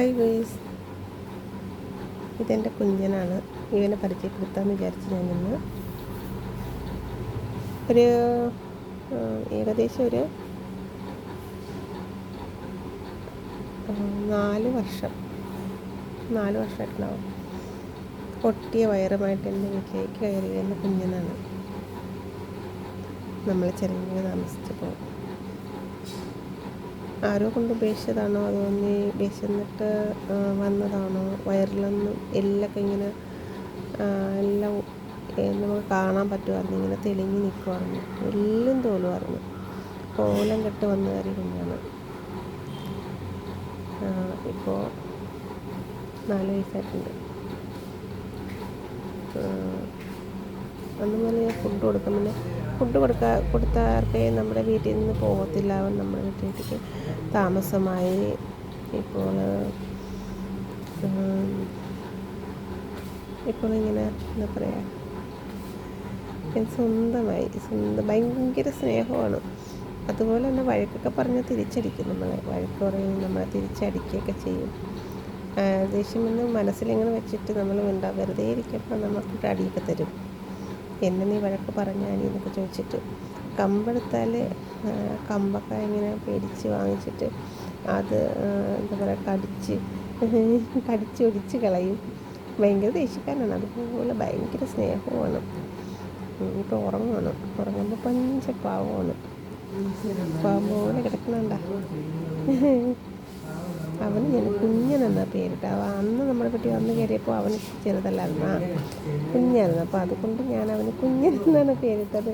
Hi guys. ഇതെന്റെ കുഞ്ഞനാണ്. ഇവനെ പരിചയപ്പെടുത്താമെന്ന് വിചാരിച്ച് ഞാൻ ഇന്ന് ഒരു ഏകദേശം ഒരു നാല് വർഷം. നാല് വർഷമായിട്ടുണ്ടാവും. പൊട്ടിയ വയറുമായിട്ട് എന്റെ വീട്ടിലേക്ക് കയറി വരുന്ന കുഞ്ഞനാണ്. നമ്മൾ ചെറിയ താമസിച്ചപ്പോൾ ആരോ കൊണ്ട് ഉപേക്ഷിച്ചതാണോ അതോ നീ വിശന്നിട്ട് വന്നതാണോ? വയറിലൊന്നും എല്ലൊക്കെ ഇങ്ങനെ എല്ലാം നമുക്ക് കാണാൻ പറ്റുമായിരുന്നു ഇങ്ങനെ തെളിഞ്ഞ് നിൽക്കുമായിരുന്നു എല്ലാം തോലുമായിരുന്നു കോലം കെട്ട് വന്ന കാര്യം കുഞ്ഞാണ് ഇപ്പോൾ നാല് വയസ്സായിട്ടുണ്ട്. അന്ന് മുതൽ ഞാൻ ഫുഡ് കൊടുക്കും. ഫുഡ് കൊടുക്കാ കൊടുത്താർക്കേ നമ്മുടെ വീട്ടിൽ നിന്ന് പോകത്തില്ല നമ്മുടെ വീട്ടിലേക്ക് താമസമായി ഇപ്പോൾ ഇപ്പോൾ ഇങ്ങനെ എന്താ പറയുക സ്വന്തമായി സ്വന്തം ഭയങ്കര സ്നേഹമാണ്. അതുപോലെ തന്നെ വഴക്കൊക്കെ പറഞ്ഞാൽ തിരിച്ചടിക്കും നമ്മളെ. വഴക്ക് പറയും നമ്മളെ തിരിച്ചടിക്കുകയൊക്കെ ചെയ്യും. ദേഷ്യം എന്ന് മനസ്സിലിങ്ങനെ വെച്ചിട്ട് നമ്മൾ മിണ്ടാ വെറുതെ ഇരിക്കുമ്പോൾ നമുക്ക് അടിയൊക്കെ തരും. എന്നെ നീ വഴക്ക് പറഞ്ഞാൽ എന്നൊക്കെ ചോദിച്ചിട്ട് കമ്പെടുത്താൽ കമ്പൊക്കെ ഇങ്ങനെ പേടിച്ച് വാങ്ങിച്ചിട്ട് അത് എന്താ പറയുക കടിച്ച് കടിച്ച് ഒടിച്ച് കളയും. ഭയങ്കര ദേഷ്യക്കാരനാണ്. അതുപോലെ ഭയങ്കര സ്നേഹമാണ് ഇപ്പോൾ ഉറങ്ങുവാണ് ഉറങ്ങുമ്പോൾ പഞ്ച പാവമാണ് പാവം പോലെ കിടക്കണണ്ട? അവന് ഞാൻ കുഞ്ഞനെന്നാ പേരിട്ട്? അവ അന്ന് നമ്മുടെ വീട്ടിൽ വന്ന് കയറിയപ്പോൾ അവന് ചെറുതല്ലായിരുന്നു. കുഞ്ഞായിരുന്നു. അപ്പോൾ അതുകൊണ്ട് ഞാൻ അവന് കുഞ്ഞനെന്നാണ് പേരിട്ടത്.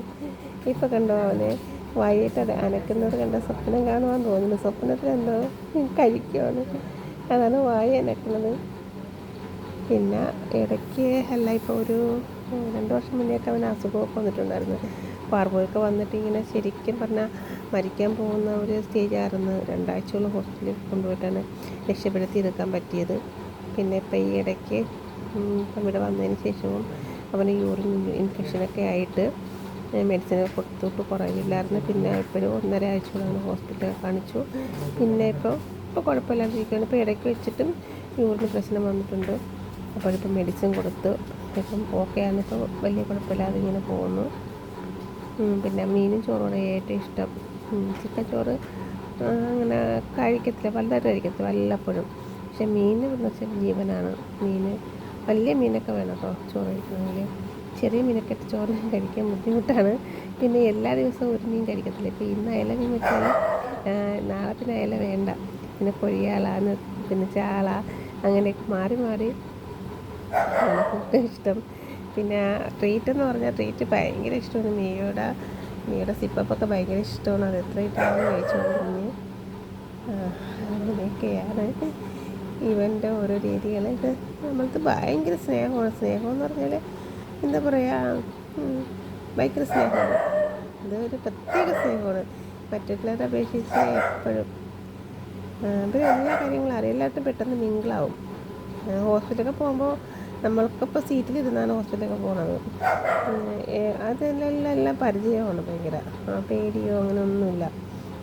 ഇപ്പോൾ കണ്ടോ അവനെ? വൈകിട്ട് അനക്കുന്നത് കണ്ട സ്വപ്നം കാണുവാൻ തോന്നുന്നു. സ്വപ്നത്തിൽ എന്തോ കഴിക്കുവാണ്. അതാണ് വായ അനക്കുന്നത്. പിന്നെ ഇടയ്ക്ക് അല്ല ഇപ്പോൾ ഒരു രണ്ട് വർഷം മുന്നേയൊക്കെ അവൻ അസുഖമൊക്കെ വന്നിട്ടുണ്ടായിരുന്നു. പാർബോയൊക്കെ വന്നിട്ട് ഇങ്ങനെ ശരിക്കും പറഞ്ഞാൽ മരിക്കാൻ പോകുന്ന ഒരു സ്റ്റേജായിരുന്നു. രണ്ടാഴ്ചയോളം ഹോസ്പിറ്റലിൽ കൊണ്ടുപോയിട്ടാണ് രക്ഷപ്പെടുത്തി എടുക്കാൻ പറ്റിയത്. പിന്നെ ഇപ്പം ഈ ഇടയ്ക്ക് ഇവിടെ വന്നതിന് ശേഷവും അവന് യൂറിൻ ഇൻഫെക്ഷനൊക്കെ ആയിട്ട് മെഡിസിൻ കൊടുത്തിട്ട് കുറവില്ലായിരുന്നു. പിന്നെ ഇപ്പോഴും ഒന്നര ആഴ്ചയോളം ഹോസ്പിറ്റലിൽ കാണിച്ചു. പിന്നെ ഇപ്പോൾ ഇപ്പോൾ കുഴപ്പമില്ലാണ്ടിരിക്കുകയാണ്. ഇപ്പോൾ ഇടയ്ക്ക് വെച്ചിട്ടും യൂറിന് പ്രശ്നം വന്നിട്ടുണ്ട്. അപ്പോഴിപ്പോൾ മെഡിസിൻ കൊടുത്ത് ഇപ്പം ഓക്കെ ആണ് ഇപ്പോൾ വലിയ കുഴപ്പമില്ലാതെ ഇങ്ങനെ പോകുന്നു. പിന്നെ മീനും ചോറോടെ ഏറ്റവും ഇഷ്ടം. ചിക്കൻ ചോറ് അങ്ങനെ കഴിക്കത്തില്ല. വലുതായിട്ട് കഴിക്കത്തില്ല വല്ലപ്പോഴും. പക്ഷെ മീൻ എന്ന് വെച്ചാൽ ജീവനാണ്. മീൻ വലിയ മീനൊക്കെ വേണം കേട്ടോ ചോറ് കഴിക്കണമെങ്കിൽ. ചെറിയ മീനൊക്കെ ചോറ് കഴിക്കാൻ ബുദ്ധിമുട്ടാണ്. പിന്നെ എല്ലാ ദിവസവും ഒരു മീൻ കഴിക്കത്തില്ല. ഇപ്പോൾ ഇന്ന് അയല മീൻ വെച്ചാൽ നാളെ പിന്നെ അയല വേണ്ട. പിന്നെ കൊഴിയാള പിന്നെ ചാള അങ്ങനെയൊക്കെ മാറി മാറി. ഇഷ്ടം. പിന്നെ ട്രീറ്റ് എന്ന് പറഞ്ഞാൽ ട്രീറ്റ് ഭയങ്കര ഇഷ്ടമാണ് മീയുടെ മീയുടെ സിപ്പപ്പൊക്കെ ഭയങ്കര ഇഷ്ടമാണ് അത് എത്ര ഇട്ടാണ് കഴിച്ചുകൊണ്ടിരുന്നത് അങ്ങനെയൊക്കെയാണ് ഇവന്റെ ഓരോ രീതികൾ. നമ്മൾക്ക് ഭയങ്കര സ്നേഹമാണ്. സ്നേഹം എന്ന് പറഞ്ഞാൽ എന്താ പറയുക ഭയങ്കര സ്നേഹമാണ്. ഇത് ഒരു പ്രത്യേക സ്നേഹമാണ്. മറ്റുള്ളവരെ അപേക്ഷിച്ച് എപ്പോഴും. അപ്പോൾ എല്ലാ കാര്യങ്ങളും അറിയില്ലാത്ത പെട്ടെന്ന് മിങ്കിളാവും ഹോസ്പിറ്റലൊക്കെ പോകുമ്പോൾ നമ്മൾക്കിപ്പോൾ സീറ്റിലിരുന്നാണ് ഹോസ്പിറ്റലൊക്കെ പോകുന്നത് അതെല്ലാം എല്ലാം പരിചയമാണ് ഭയങ്കര. പേടിയോ അങ്ങനെ ഒന്നുമില്ല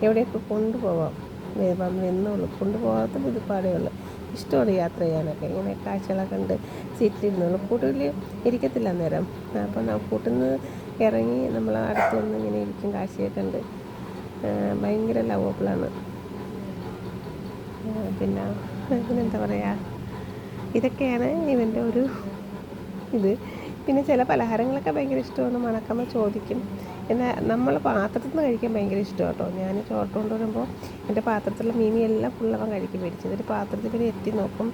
എവിടെയൊക്കെ കൊണ്ടുപോവാം. വേ- വന്ന് എന്നോളൂ കൊണ്ടുപോകാത്ത ബുദ്ധിപ്പാടേ ഉള്ളൂ. ഇഷ്ടമാണ് യാത്ര ചെയ്യാനൊക്കെ. ഇങ്ങനെ കാഴ്ചകളൊക്കെ കണ്ട് സീറ്റിലിരുന്നുള്ളൂ കൂട്ടിൽ ഇരിക്കത്തില്ല അന്നേരം. അപ്പം കൂട്ടിൽ നിന്ന് ഇറങ്ങി നമ്മൾ അടുത്ത് നിന്ന് ഇങ്ങനെ ഇരിക്കും. കാഴ്ചയൊക്കെ ഉണ്ട്. ഭയങ്കര ലവബിളാണ് പിന്നെ പിന്നെന്താ പറയുക ഇതൊക്കെയാണ് ഇവന്റെ ഒരു ഇത്. പിന്നെ ചില പലഹാരങ്ങളൊക്കെ ഭയങ്കര ഇഷ്ടമാണ്. മണക്കമ്മ ചോദിക്കും. എന്നാൽ നമ്മൾ പാത്രത്തിൽ നിന്ന് കഴിക്കാൻ ഭയങ്കര ഇഷ്ടമാണ് കേട്ടോ. ഞാൻ ചോട്ട് കൊണ്ടുവരുമ്പോൾ എന്റെ പാത്രത്തിലുള്ള മീമി എല്ലാം ഫുള്ളവൻ കഴിക്കും. മേടിച്ചത് ഒരു പാത്രത്തിൽ പിന്നെ എത്തി നോക്കും.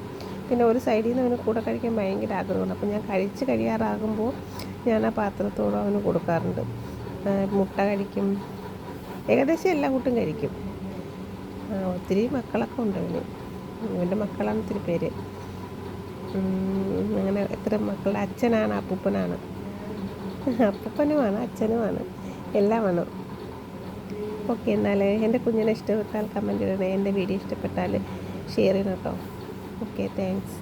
പിന്നെ ഒരു സൈഡിൽ നിന്ന് അവന് കൂടെ കഴിക്കാൻ ഭയങ്കര ആഗ്രഹമുണ്ട്. അപ്പോൾ ഞാൻ കഴിച്ച് കഴിയാറാകുമ്പോൾ ഞാൻ ആ പാത്രത്തോട് അവന് കൊടുക്കാറുണ്ട്. മുട്ട കഴിക്കും. ഏകദേശം എല്ലാ കൂട്ടും കഴിക്കും. ഒത്തിരി മക്കളൊക്കെ ഉണ്ട് അവന്. ഇവന്റെ മക്കളാണ് ഒത്തിരി പേര്. അങ്ങനെ എത്ര മക്കളുടെ അച്ഛനാണ് അപ്പൂപ്പനാണ്. അപ്പൂപ്പനുമാണ് അച്ഛനുമാണ്. എല്ലാമാണ് ഓക്കെ എന്നാൽ എന്റെ കുഞ്ഞിനെ ഇഷ്ടപ്പെട്ടാൽ കമന്റ് ചെയ്യണേ എന്റെ വീഡിയോ ഇഷ്ടപ്പെട്ടാൽ ഷെയർ ചെയ്യണം കേട്ടോ. Okay thanks